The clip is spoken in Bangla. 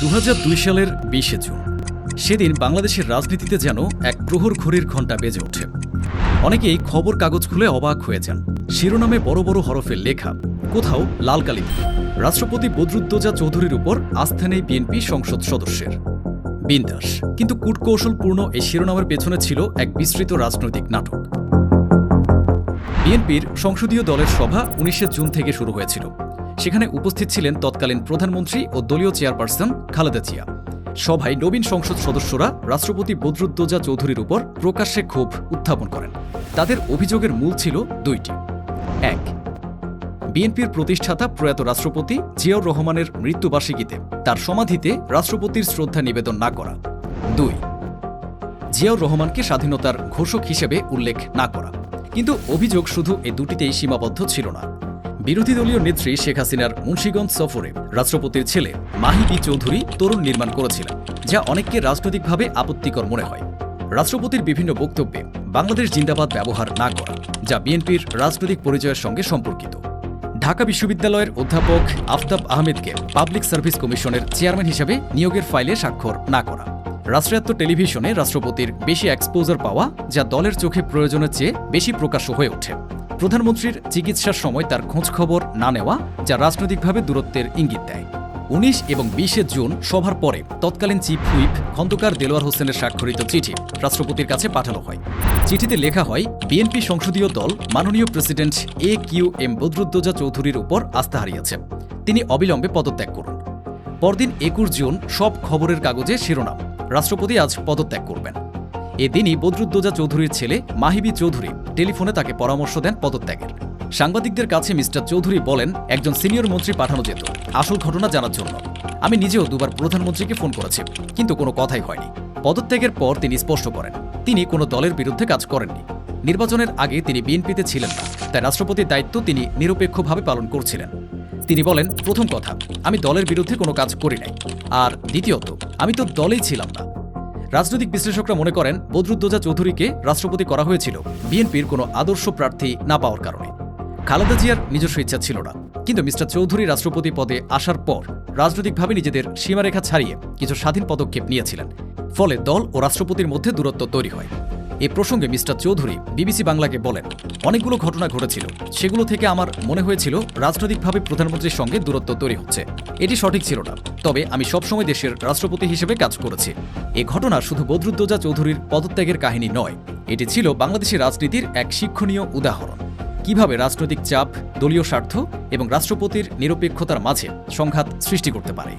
দু হাজার দুই সালের বিশে জুন। সেদিন বাংলাদেশের রাজনীতিতে যেন এক প্রহর ঘড়ির ঘণ্টা বেজে ওঠে। অনেকেই খবর কাগজ খুলে অবাক হয়ে যান। শিরোনামে বড় বড় হরফে লেখা, কোথাও লাল কালি রাষ্ট্রপতি বদরুদ্দোজা চৌধুরীর উপর আস্থা নেই বিএনপি সংসদ সদস্যের। বিন্দাস, কিন্তু কূটকৌশলপূর্ণ এই শিরোনামের পেছনে ছিল এক বিস্তৃত রাজনৈতিক নাটক। বিএনপির সংসদীয় দলের সভা উনিশে জুন থেকে শুরু হয়েছিল। সেখানে উপস্থিত ছিলেন তৎকালীন প্রধানমন্ত্রী ও দলীয় চেয়ারপারসন খালেদা জিয়া। সভায় নবীন সংসদ সদস্যরা রাষ্ট্রপতি বদরুদ্দোজা চৌধুরীর উপর প্রকাশ্যে ক্ষোভ উত্থাপন করেন। তাদের অভিযোগের মূল ছিল দুইটি। এক, বিএনপির প্রতিষ্ঠাতা প্রয়াত রাষ্ট্রপতি জিয়াউর রহমানের মৃত্যুবার্ষিকীতে তার সমাধিতে রাষ্ট্রপতির শ্রদ্ধা নিবেদন না করা। দুই, জিয়াউর রহমানকে স্বাধীনতার ঘোষক হিসেবে উল্লেখ না করা। কিন্তু অভিযোগ শুধু এ দুটিতেই সীমাবদ্ধ ছিল না। বিরোধী দলীয় নেত্রী শেখ হাসিনার মুন্সীগঞ্জ সফরে রাষ্ট্রপতির ছেলে মাহিদি চৌধুরী তরুণ নির্মাণ করেছিলেন, যা অনেককে রাজনৈতিকভাবে আপত্তিকর মনে হয়। রাষ্ট্রপতির বিভিন্ন বক্তব্যে বাংলাদেশ জিন্দাবাদ ব্যবহার না করা, যা বিএনপির রাজনৈতিক পরিচয়ের সঙ্গে সম্পর্কিত। ঢাকা বিশ্ববিদ্যালয়ের অধ্যাপক আফতাব আহমেদকে পাবলিক সার্ভিস কমিশনের চেয়ারম্যান হিসেবে নিয়োগের ফাইলে স্বাক্ষর না করা। রাষ্ট্রায়ত্ত টেলিভিশনে রাষ্ট্রপতির বেশি এক্সপোজার পাওয়া, যা দলের চোখে প্রয়োজনের চেয়ে বেশি প্রকাশ্য হয়ে ওঠে। প্রধানমন্ত্রীর চিকিৎসার সময় তার খোঁজখবর না নেওয়া, যা রাজনৈতিকভাবে দূরত্বের ইঙ্গিত দেয়। উনিশ এবং বিশে জুন সভার পরে তৎকালীন চিফ হুইপ খন্দকার দেলোয়ার হোসেনের স্বাক্ষরিত চিঠি রাষ্ট্রপতির কাছে পাঠানো হয়। চিঠিতে লেখা হয়, বিএনপি সংসদীয় দল মাননীয় president A Q M Badruddoza চৌধুরীর উপর আস্থা হারিয়েছে তিনি অবিলম্বে পদত্যাগ করুন। পরদিন একুশ জুন সব খবরের কাগজে শিরোনাম। রাষ্ট্রপতি আজ পদত্যাগ করবেন। এদিনই বদরুদ্দোজা চৌধুরীর ছেলে মাহিবি চৌধুরী টেলিফোনে তাকে পরামর্শ দেন পদত্যাগের। সাংবাদিকদের কাছে মিস্টার চৌধুরী বলেন, একজন সিনিয়র মন্ত্রী পাঠানো যেত, আসল ঘটনা জানার জন্য। আমি নিজেও দুবার প্রধানমন্ত্রীকে ফোন করেছি, কিন্তু কোনো কথাই হয়নি। পদত্যাগের পর তিনি স্পষ্ট করেন, তিনি কোনো দলের বিরুদ্ধে কাজ করেননি। নির্বাচনের আগে তিনি বিএনপিতে ছিলেন না, তাই রাষ্ট্রপতির দায়িত্ব তিনি নিরপেক্ষভাবে পালন করছিলেন। তিনি বলেন, প্রথম কথা, আমি দলের বিরুদ্ধে কোনো কাজ করি নাই। আর দ্বিতীয়ত, আমি তো দলেই ছিলাম না। রাজনৈতিক বিশ্লেষকরা মনে করেন বদরুদ্দোজা চৌধুরীকে রাষ্ট্রপতি করা হয়েছিল বিএনপির কোনো আদর্শ প্রার্থী না পাওয়ার কারণে। খালেদা জিয়ার নিজস্ব ইচ্ছা ছিল না। কিন্তু মিস্টার চৌধুরী রাষ্ট্রপতি পদে আসার পর রাজনৈতিকভাবে নিজেদের সীমারেখা ছাড়িয়ে কিছু স্বাধীন পদক্ষেপ নিয়েছিলেন। ফলে দল ও রাষ্ট্রপতির মধ্যে দূরত্ব তৈরি হয়। এ প্রসঙ্গে মিস্টার চৌধুরী বিবিসি বাংলাকে বলেন, অনেকগুলো ঘটনা ঘটেছিল। সেগুলো থেকে আমার মনে হয়েছিল রাজনৈতিকভাবে প্রধানমন্ত্রীর সঙ্গে দূরত্ব তৈরি হচ্ছে। এটি সঠিক ছিল না। তবে আমি সবসময় দেশের রাষ্ট্রপতি হিসেবে কাজ করেছি। এ ঘটনা শুধু বদরুদ্দোজা চৌধুরীর পদত্যাগের কাহিনী নয়, এটি ছিল বাংলাদেশের রাজনীতির এক শিক্ষণীয় উদাহরণ। কীভাবে রাজনৈতিক চাপ, দলীয় স্বার্থ এবং রাষ্ট্রপতির নিরপেক্ষতার মাঝে সংঘাত সৃষ্টি করতে পারে?